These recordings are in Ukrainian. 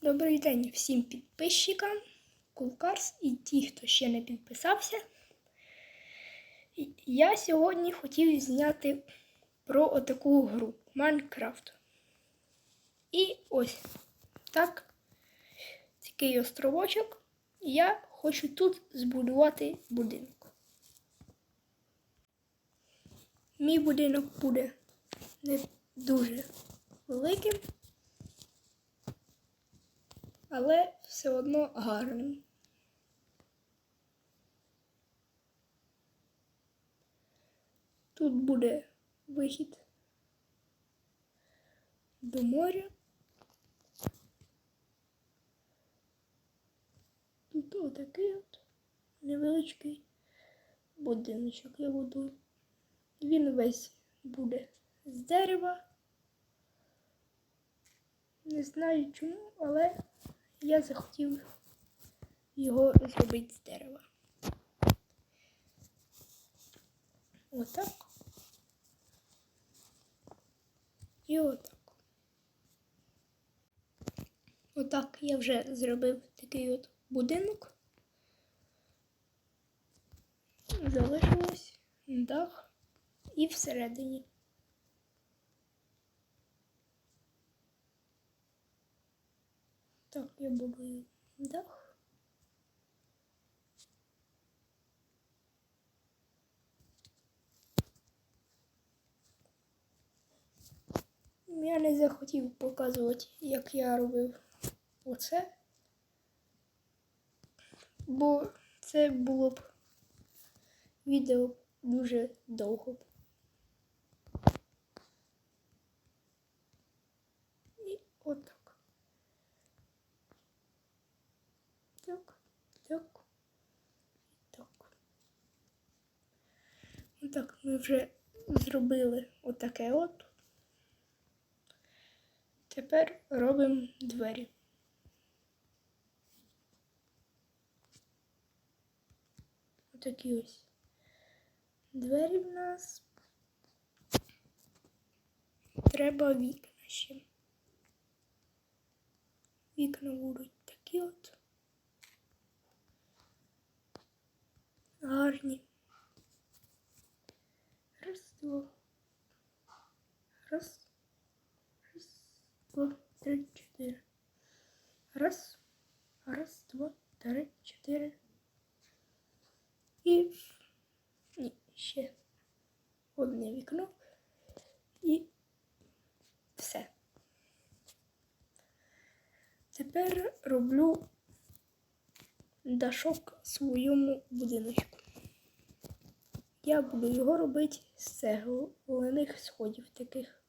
Добрий день всім підписчикам, Кулкарс і ті, хто ще не підписався. Я сьогодні хотів зняти про отаку гру Майнкрафт. І ось так, такий островочок. Я хочу тут збудувати будинок. Мій будинок буде не дуже великим але все одно гарним. Тут буде вихід до моря. Тут отакий от невеличкий будиночок я буду. Він весь буде з дерева. Не знаю чому, але я захотів його зробити з дерева. Отак. І отак. Отак я вже зробив такий от будинок. Залишилось дах і всередині. Так, я буду дах. Я не захотів показувати, як я робив оце, бо це було б відео дуже довго. І отак. Так, так, так. Отак ми вже зробили отаке от. Тепер робимо двері. Отакі ось двері в нас. Треба вікна ще. Вікна будуть такі от. Гарні. Два. Раз. Раз, два, три, чотири. Раз. Раз, два, три, чотири. І ні, одне вікно. І все. Тепер роблю дашок своєму будиночку. Я буду його робити з цегляних сходів таких.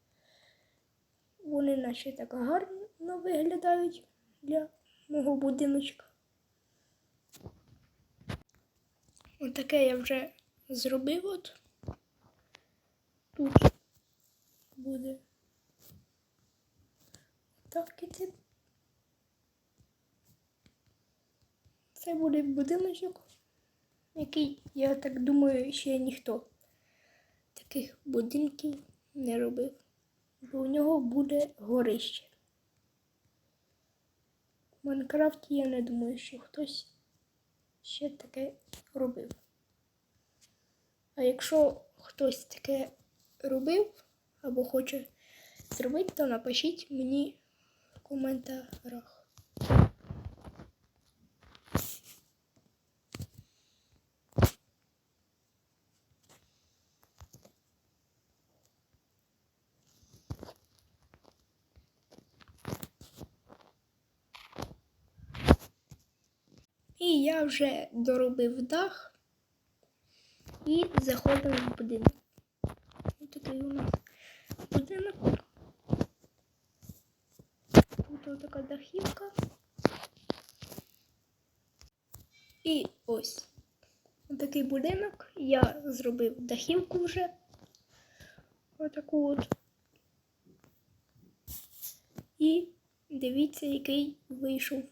Вони наче так гарно виглядають для мого будиночка. Отаке я вже зробив от. Тут буде так іти. Це буде будиночок, який, я так думаю, ще ніхто таких будинків не робив. Бо у нього буде горище. В Майнкрафті я не думаю, що хтось ще таке робив. А якщо хтось таке робив або хоче зробити, то напишіть мені в коментарях. І я вже доробив дах і заходимо в будинок. Ось такий у нас будинок. Тут ось така дахівка. І ось ось такий будинок. Я зробив дахівку вже. Отаку от. І дивіться, який вийшов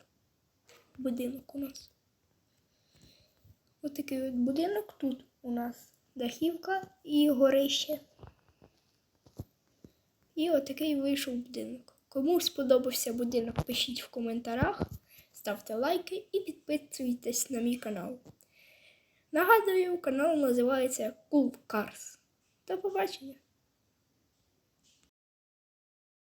будинок у нас. Отакий от будинок. Тут у нас дахівка і горище. І отакий вийшов будинок. Кому сподобався будинок, пишіть в коментарях, ставте лайки і підписуйтесь на мій канал. Нагадую, канал називається Cool Cars. До побачення!